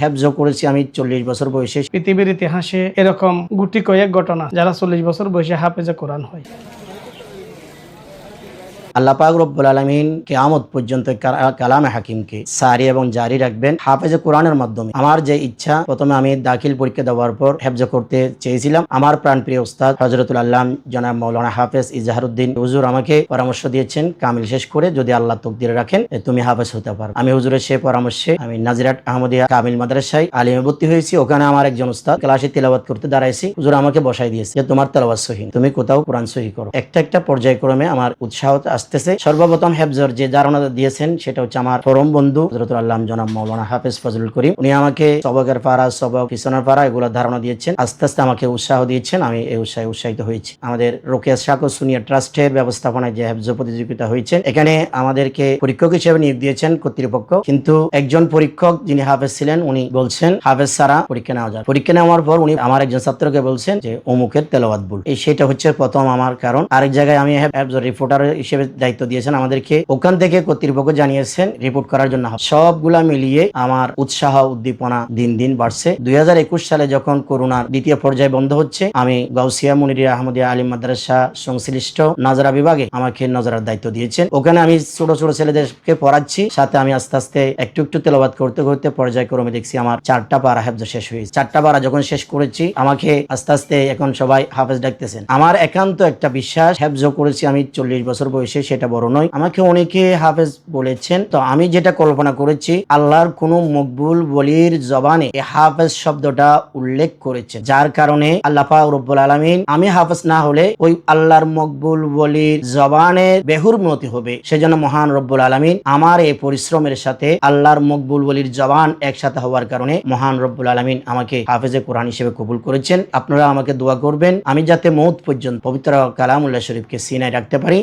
হ্যাবজ করেছি আমি চল্লিশ বছর বয়সে। পৃথিবীর ইতিহাসে এরকম গুটি কয়েক ঘটনা, যারা চল্লিশ বছর বয়সে হাফেজে কোরআন হয়। আল্লাহ পাক রব্বুল আলমিন কেয়ামত পর্যন্ত কালামে হাকিমকে সারি এবং জারি রাখবেন হাফেজে কোরআনের মাধ্যমে। আমার যে ইচ্ছা, প্রথমে আমি দাখিল পরীক্ষা দেওয়ার পর হেফজ করতে চেয়েছিলাম। আমার প্রাণপ্রিয় উস্তাদ হজরতুল আল্লাহ জনাব মৌলানা হাফেজ ইজাহারুদ্দিন হুজুর আমাকে পরামর্শ দিয়েছেন, কামিল শেষ করে যদি আল্লাহ তকদিরে রাখেন তুমি হাফেজ হতে পারো। আমি হুজুরের সে পরামর্শে আমি নাজিরাট আহমদিয়া কামিল মাদ্রাসায় আলিমে ভর্তি হয়েছি। ওখানে আমার একজন উস্তাদ ক্লাসে তেলাবাত করতে দাঁড়াইছি। হুজুর আমাকে বসাই দিয়েছে যে, তোমার তেলাবাত সহি তুমি কোথাও কোরআন সহি করো। একটা একটা পর্যায়ক্রমে আমার উৎসাহ আসতেছে। সর্বপ্রথম হেফজর যে ধারণা দিয়েছেন, সেটা হচ্ছে আমার পরম বন্ধু হজরতুল আল্লাহ জনাব মৌলানা হাফেজ ফজলুল করিম। উনি আমাকে সবকের পাড়া, সবক পিছনের পাড়া এগুলো ধারণা দিয়েছেন। আস্তে আস্তে আমাকে উৎসাহ দিয়েছেন, আমি এই উৎসাহে উৎসাহিত হয়েছি। আমাদের রোকেশ সাকো সুনিয়া ট্রাস্টের ব্যবস্থাপনায় যে হেফজ প্রতিযোগিতা হয়েছে, এখানে আমাদেরকে পরীক্ষক হিসেবে নিয়োগ দিয়েছেন কর্তৃপক্ষ। কিন্তু একজন পরীক্ষক যিনি হাফেজ ছিলেন, উনি বলছেন, হাফেজ ছাড়া পরীক্ষা নেওয়া যায় পরীক্ষা নেওয়ার পর উনি আমার একজন ছাত্রকে বলছেন যে, অমুকের তেলাওয়াত ভুল। এই সেটা হচ্ছে প্রথম আমার কারণ। আরেক জায়গায় আমি রিপোর্টার হিসেবে দায়িত্ব দিয়েছেন আমাদেরকে ওখান থেকে কর্তৃপক্ষ জানিয়েছেন রিপোর্ট করার জন্য সবগুলা মিলিয়ে আমার উৎসাহ, উদ্দীপনা দিন দিন বাড়ছে। দুই হাজার একুশ সালে যখন করোনার দ্বিতীয় পর্যায়ে বন্ধ হচ্ছে, আমি গাউসিয়া মুনিরিয়া আহমদিয়া আলিম মাদ্রাসা সংশ্লিষ্ট নাজরা বিভাগে আমাকে নজরার দায়িত্ব দিয়েছেন। ওখানে আমি ছোট ছোট ছেলেদেরকে পড়াচ্ছি, সাথে আমি আস্তে আস্তে একটু একটু তেলাবাদ করতে করতে পর্যায়ক্রমে দেখছি আমার চারটা পারা হেফজ শেষ হয়েছে। চারটা পারা যখন শেষ করেছি, আমাকে আস্তে আস্তে এখন সবাই হাফেজ ডাকতেছেন। আমার একান্ত একটা বিশ্বাস হেফজ করেছি আমি চল্লিশ বছর বয়সে সেটা বড় নয়। আমাকে অনেকে হাফেজ বলেছেন, তো আমি যেটা কল্পনা করেছি, আল্লাহর কোনো মকবুল বলির জবানে হাফেজ শব্দটা উল্লেখ করেছে, যার কারণে আল্লাহ রব্বুল আলমিন, আমি হাফেজ না হলে ওই আল্লাহর মকবুল বলির জবানের বেহুরমতি হবে। সেজন্য মহান রব্বুল আলমিন, আমার এই পরিশ্রমের সাথে আল্লাহর মকবুল বলির জবান একসাথে হওয়ার কারণে মহান রব্বুল আলমিন আমাকে হাফেজে কোরআন হিসেবে কবুল করেছেন। আপনারা আমাকে দোয়া করবেন, আমি যাতে মৌত পর্যন্ত পবিত্র কালামুল্লাহ শরীফকে সিনায় রাখতে পারি।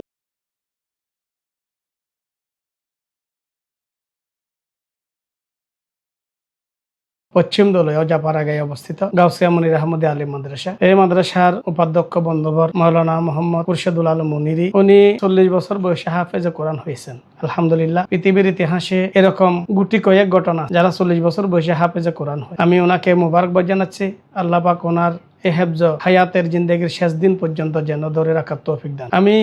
পশ্চিম দলে অজাপাড়াগায় অবস্থিত গাউসিয়া মনির আহমদ আলী মাদ্রাসা। এই মাদ্রাসার উপাধ্যক্ষ বন্ধবর মৌলানা মোহাম্মদ খুরশেদুল আলম মুনিরি। উনি চল্লিশ বছর বয়সে হাফেজ কোরআন হয়েছেন। আলহামদুলিল্লাহ, পৃথিবীর ইতিহাসে এরকম গুটি কয়েক ঘটনা, যারা চল্লিশ বছর বয়সে হাফেজ কোরআন হয়। আমি ওনাকে মুবারকবাদ জানাচ্ছি। আল্লাহ পাক ওনার হায়াতের জিন্দগির শেষ দিন পর্যন্ত যেন ধরে রাখার তৌফিক আমি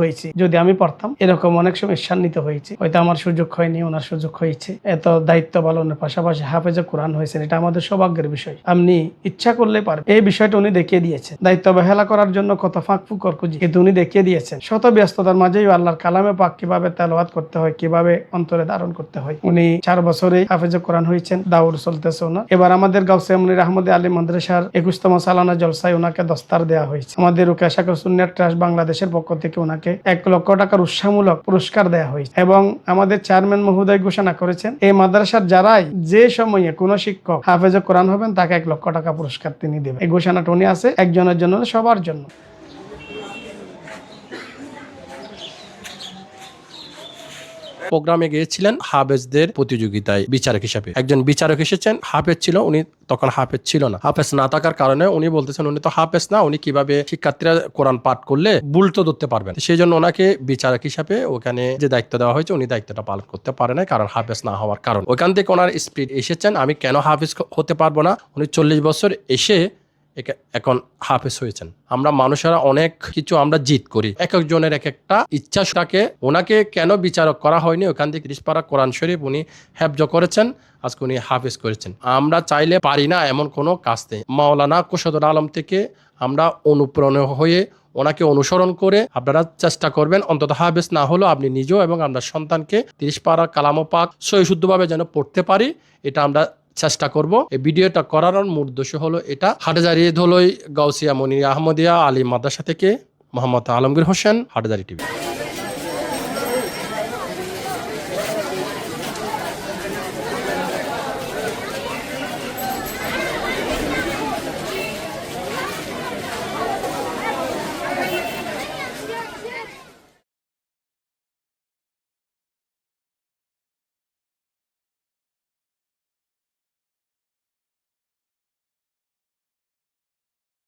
হয়েছি, যদি আমি পড়তাম। এরকম অনেক সময় হয়েছি। হয়তো আমার সুযোগ হয়নি, ওনার সুযোগ হয়েছে। এত দায়িত্ব পালনের পাশাপাশি হাফেজে কোরআন হয়েছেন, এটা আমাদের সৌভাগ্যের বিষয়। আপনি ইচ্ছা করলে পারবেন এই বিষয়টা উনি দেখিয়ে দিয়েছেন। দায়িত্ব করার জন্য কত ফাঁক ফুকর খুঁজি, কিন্তু উনি দেখিয়ে দিয়েছেন। শত ব্যস্ততার মাঝেই আল্লাহর কালামে পাক কীভাবে তেলাওয়াত করতে হয়, কীভাবে অন্তরে ধারণ করতে হয়। উনি চার বছরে হাফেজে কোরআন হয়েছেন দাউর চলতেছে ওনার। এবার আমাদের গাউসিয়া মুনির আহমদ আলী মাদ্রাসার একুশতম সালানা জলসায় ওনাকে দস্তার দেওয়া হয়েছে। আমাদের রুকেশাকর সুনিয়ার ট্রাস্ট বাংলাদেশের পক্ষ থেকে ওনাকে এক লক্ষ টাকার উৎসাহমূলক পুরস্কার দেওয়া হয়েছে এবং আমাদের চেয়ারম্যান মহোদয় ঘোষণা করেছেন, এই মাদ্রাসার যারাই যে সময়ে কোন শিক্ষক হাফেজ কোরআন হবেন, তাকে এক লক্ষ টাকা পুরস্কার তিনি দেবেন। এই ঘোষণাটা উনি আছে একজনের জন্য সবার জন্য। প্রোগ্রামে গিয়েছিলেন হাফেজদের প্রতিযোগিতায় বিচারক হিসাবে। একজন বিচারক এসেছেন, হাফেজ ছিল, উনি তখন হাফেজ ছিল না। হাফেজ না থাকার কারণে উনি বলতেছেন, উনি তো হাফেজ না, উনি কীভাবে শিক্ষার্থীরা কোরআন পাঠ করলে ভুল তো ধরতে পারবেন? সেই জন্য ওনাকে বিচারক হিসাবে ওখানে যে দায়িত্ব দেওয়া হয়েছে, উনি দায়িত্বটা পালন করতে পারে না কারণ হাফেজ না হওয়ার কারণ। ওখান থেকে ওনার স্পিড এসেছেন, আমি কেন হাফেজ হতে পারব না? উনি চল্লিশ বছর এসে এখন হাফেজ হয়েছেন। আমরা মানুষেরা অনেক কিছু আমরা জিত করি। এক একজনের এক একটা ইচ্ছা থাকে, ওনাকে কেন বিচারক করা হয়নি? ওখান থেকে ত্রিশপাড়া কোরআন শরীফ উনি হ্যাবজ করেছেন, আজকে উনি হাফেজ করেছেন। আমরা চাইলে পারি না এমন কোনো কাজ নেই। মাওলানা কুশদুল আলম থেকে আমরা অনুপ্রেরণা হয়ে ওনাকে অনুসরণ করে আপনারা চেষ্টা করবেন, অন্তত হাফেজ না হলেও আপনি নিজেও এবং আপনার সন্তানকে তিরিশ পাড়া কালামো পাক যেন পড়তে পারি, এটা আমরা চেষ্টা করব। এই ভিডিওটা করার মূল উদ্দেশ্য হলো এটা। হাটাজারি ধলই, গাউসিয়া মনি আহমদিয়া, আলী মাদ্রাসা থেকে মোহাম্মদ আলমগীর হোসেন হাটাজারি টিভি।